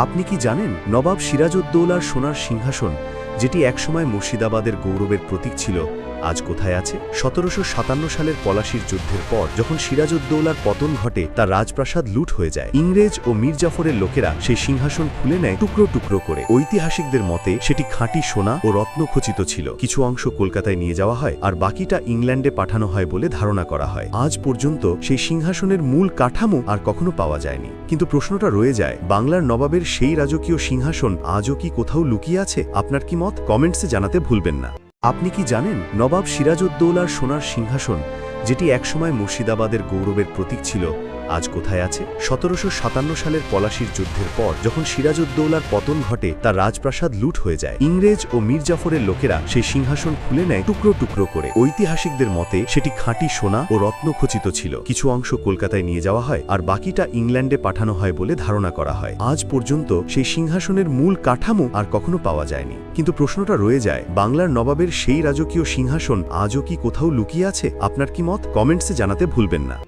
আপনি কি জানেন নবাব সিরাজউদ্দৌলার সোনার সিংহাসন যেটি একসময় মুর্শিদাবাদের গৌরবের প্রতীক ছিল আজ কোথায় আছে? সতেরোশো সাতান্ন সালের পলাশির যুদ্ধের পর যখন সিরাজউদ্দৌলার পতন ঘটে, তার রাজপ্রাসাদ লুট হয়ে যায়। ইংরেজ ও মির্জাফরের লোকেরা সেই সিংহাসন খুলে নেয় টুকরো টুকরো করে। ঐতিহাসিকদের মতে, সেটি খাঁটি সোনা ও রত্নখচিত ছিল। কিছু অংশ কলকাতায় নিয়ে যাওয়া হয় আর বাকিটা ইংল্যান্ডে পাঠানো হয় বলে ধারণা করা হয়। আজ পর্যন্ত সেই সিংহাসনের মূল কাঠামো আর কখনো পাওয়া যায়নি। কিন্তু প্রশ্নটা রয়ে যায়, বাংলার নবাবের সেই রাজকীয় সিংহাসন আজও কি কোথাও লুকিয়ে আছে? আপনার কি মত? কমেন্টসে জানাতে ভুলবেন না। আপনি কি জানেন নবাব সিরাজউদ্দৌলার সোনার সিংহাসন যেটি একসময় মুর্শিদাবাদের গৌরবের প্রতীক ছিল আজ কোথায় আছে? সতেরোশো সাতান্ন সালের পলাশির যুদ্ধের পর যখন সিরাজউদ্দৌলার পতন ঘটে, তার রাজপ্রাসাদ লুট হয়ে যায়। ইংরেজ ও মির্জাফরের লোকেরা সেই সিংহাসন খুলে নেয় টুকরো টুকরো করে। ঐতিহাসিকদের মতে, সেটি খাঁটি সোনা ও রত্নখচিত ছিল। কিছু অংশ কলকাতায় নিয়ে যাওয়া হয় আর বাকিটা ইংল্যান্ডে পাঠানো হয় বলে ধারণা করা হয়। আজ পর্যন্ত সেই সিংহাসনের মূল কাঠামো আর কখনো পাওয়া যায়নি। কিন্তু প্রশ্নটা রয়ে যায়, বাংলার নবাবের সেই রাজকীয় সিংহাসন আজও কি কোথাও লুকিয়ে আছে? আপনার কি মত? কমেন্টসে জানাতে ভুলবেন না।